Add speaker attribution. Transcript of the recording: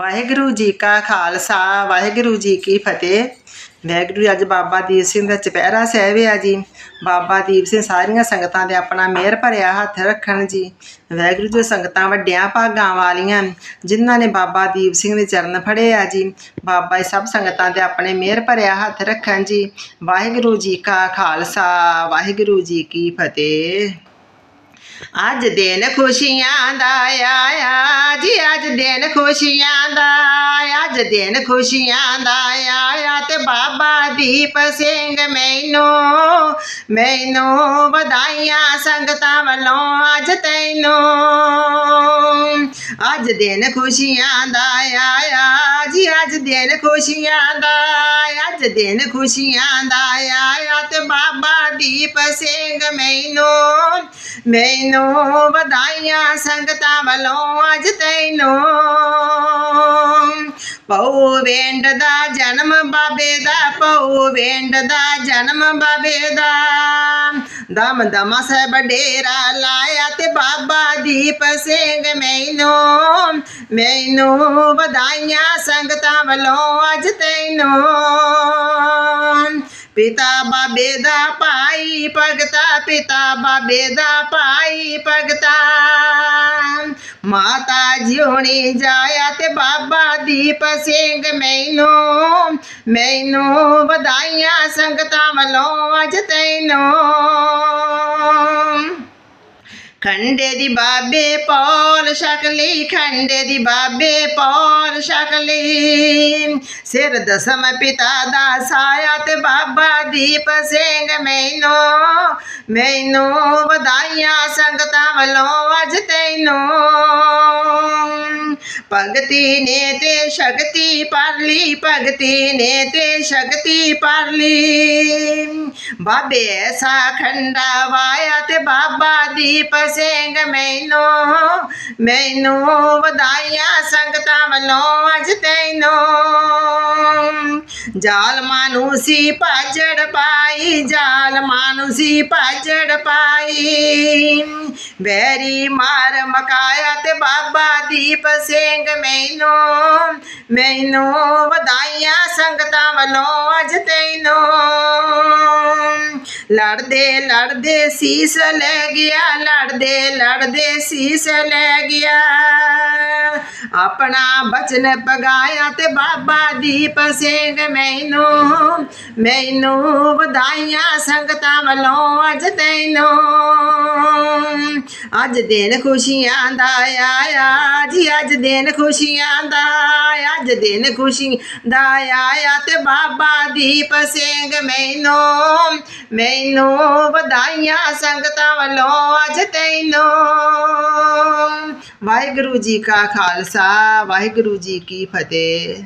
Speaker 1: ਵਾਹਿਗੁਰੂ ਜੀ ਕਾ ਖਾਲਸਾ, ਵਾਹਿਗੁਰੂ ਜੀ ਕੀ ਫਤਿਹ। ਵਾਹਿਗੁਰੂ ਅੱਜ ਬਾਬਾ ਦੀਪ ਸਿੰਘ ਦਾ ਚੁਪਹਿਰਾ ਸਾਹਿਬ ਆ ਜੀ। ਬਾਬਾ ਦੀਪ ਸਿੰਘ ਸਾਰੀਆਂ ਸੰਗਤਾਂ ਦੇ ਆਪਣਾ ਮਿਹਰ ਭਰਿਆ ਹੱਥ ਰੱਖਣ ਜੀ। ਵਾਹਿਗੁਰੂ ਜੋ, ਸੰਗਤਾਂ ਵੱਡਿਆਂ ਭਾਗਾਂ ਵਾਲੀਆਂ ਜਿਨ੍ਹਾਂ ਨੇ ਬਾਬਾ ਦੀਪ ਸਿੰਘ ਦੇ ਚਰਨ ਫੜੇ ਆ ਜੀ। ਬਾਬਾ ਸਭ ਸੰਗਤਾਂ ਦੇ ਆਪਣੇ ਮਿਹਰ ਭਰਿਆ ਹੱਥ ਰੱਖਣ ਜੀ। ਵਾਹਿਗੁਰੂ ਜੀ ਕਾ ਖਾਲਸਾ, ਵਾਹਿਗੁਰੂ ਜੀ ਕੀ ਫਤਿਹ। ਅੱਜ ਦਿਨ ਖੁਸ਼ੀਆਂ ਦਾ ਆਇਆ ਜੀ, ਅੱਜ ਦਿਨ ਖੁਸ਼ੀਆਂ ਦਾ ਅੱਜ ਦਿਨ ਖੁਸ਼ੀਆਂ ਦਾ ਆਇਆ ਤੇ ਬਾਬਾ ਦੀਪ ਸਿੰਘ ਮੈਨੂੰ ਮੈਨੂੰ ਵਧਾਈਆਂ ਸੰਗਤਾਂ ਵੱਲੋਂ ਅੱਜ ਤੈਨੂੰ। ਅੱਜ ਦਿਨ ਖੁਸ਼ੀਆਂ ਦਾ ਆਇਆ ਜੀ ਅੱਜ ਦਿਨ ਖੁਸ਼ੀਆਂ ਦਾ ਅੱਜ ਦਿਨ ਖੁਸ਼ੀਆਂ ਦਾ ਆਇਆ ਤੇ ਬਾਬਾ ਦੀਪ ਸਿੰਘ ਮੈਨੂੰ ਮੈਨੂੰ ਵਧਾਈਆਂ ਸੰਗਤਾਂ ਵੱਲੋਂ ਅੱਜ ਤੈਨੂੰ। ਪਉ ਵੇਂਡ ਦਾ ਜਨਮ ਬਾਬੇ ਦਾ ਪਉ ਵੇਂਡ ਦਾ ਜਨਮ ਬਾਬੇ ਦਾ। ਦਮ ਦਮਾ ਸਹਿਬ ਡੇਰਾ ਲਾਇਆ ਤੇ ਬਾਬਾ ਦੀਪ ਸਿੰਘ ਮੈਨੂੰ ਮੈਨੂੰ ਵਧਾਈਆਂ ਸੰਗਤਾਂ ਵੱਲੋਂ ਅੱਜ ਤੈਨੂੰ। ਪਿਤਾ ਬਾਬੇ ਦਾ ਭਾਈ ਭਗਤਾ, ਪਿਤਾ ਬਾਬੇ ਦਾ ਭਾਈ ਭਗਤਾ। ਮਾਤਾ ਜਿਉਣੀ ਜਾਇਆ ਤੇ ਬਾਬਾ ਦੀਪ ਸਿੰਘ ਮੈਨੂੰ ਮੈਨੂੰ ਵਧਾਈਆਂ ਸੰਗਤਾਂ ਵੱਲੋਂ ਅੱਜ ਤੈਨੂੰ। ਖੰਡੇ ਦੀ ਬਾਬੇ ਪੌਲ ਸ਼ਕਲੀ ਖੰਡੇ ਦੀ ਬਾਬੇ ਪੌਲ ਸ਼ਕਲੀ ਸਿਰ ਦਸਮ ਪਿਤਾ ਦਾ ਸਾਇਆ ਤੇ ਬਾਬਾ ਦੀਪ ਸਿੰਘ ਮੈਨੂੰ ਮੈਨੂੰ ਵਧਾਈਆਂ ਸੰਗਤਾਂ ਵੱਲੋਂ ਅੱਜ ਤੈਨੂੰ। ਭਗਤੀ ਨੇ ਤੇ ਸ਼ਕਤੀ ਪਰ ਭਗਤੀ ਨੇ ਤੇ ਸ਼ਕਤੀ ਪਰ ਬਾਬੇ ਐਸਾ ਖੰਡਾ ਵਾਇਆ ਤੇ ਬਾਬਾ ਦੀਪ ਸਿੰਘ ਮੈਨੂੰ। ਮੈਨੂੰ ਵਧਾਈਆਂ ਸੰਗਤਾਂ ਵੱਲੋਂ ਅੱਜ ਤੈਨੂੰ। ਜਾਲਮਾਂ ਨੂੰ ਸੀ ਭਾਜੜ ਪਾਈ ਜਾਲਮਾਂ ਨੂੰ ਸੀ ਭਾਜੜ ਪਾਈ। ਬੈਰੀ ਮਾਰ ਮਕਾਇਆ ਤੇ ਬਾਬਾ ਦੀਪ ਸਿੰਘ ਮੈਨੂੰ ਮੈਨੂੰ ਵਧਾਈਆਂ ਸੰਗਤਾਂ ਵੱਲੋਂ ਅੱਜ ਤੈਨੂੰ। ਲੜਦੇ ਲੜਦੇ ਸੀਸ ਲੈ ਗਿਆ, ਲੜਦੇ ਲੜਦੇ ਸੀਸ ਲੈ ਗਿਆ। ਆਪਣਾ ਬਚਨ ਪਗਾਇਆ ਤੇ ਬਾਬਾ ਦੀਪ ਸਿੰਘ ਮੈਨੂੰ ਮੈਨੂੰ ਵਧਾਈਆਂ ਸੰਗਤਾਂ ਵੱਲੋਂ ਅੱਜ ਤੈਨੂੰ। ਅੱਜ ਦਿਨ ਖੁਸ਼ੀਆਂ ਦਾ ਆਇਆ ਜੀ, ਅੱਜ ਦਿਨ ਖੁਸ਼ੀਆਂ ਦਾ ਅੱਜ ਦਿਨ ਖੁਸ਼ੀ ਦਾ ਆਇਆ ਤੇ ਬਾਬਾ ਦੀਪ ਸਿੰਘ ਮੈਨੂੰ ਮੈਨੂੰ ਵਧਾਈਆਂ ਸੰਗਤਾਂ ਵੱਲੋਂ ਅੱਜ ਤੈਨੂੰ। ਵਾਹਿਗੁਰੂ ਜੀ ਕਾ ਖਾਲਸਾ, ਵਾਹਿਗੁਰੂ ਜੀ ਕੀ ਫਤਿਹ।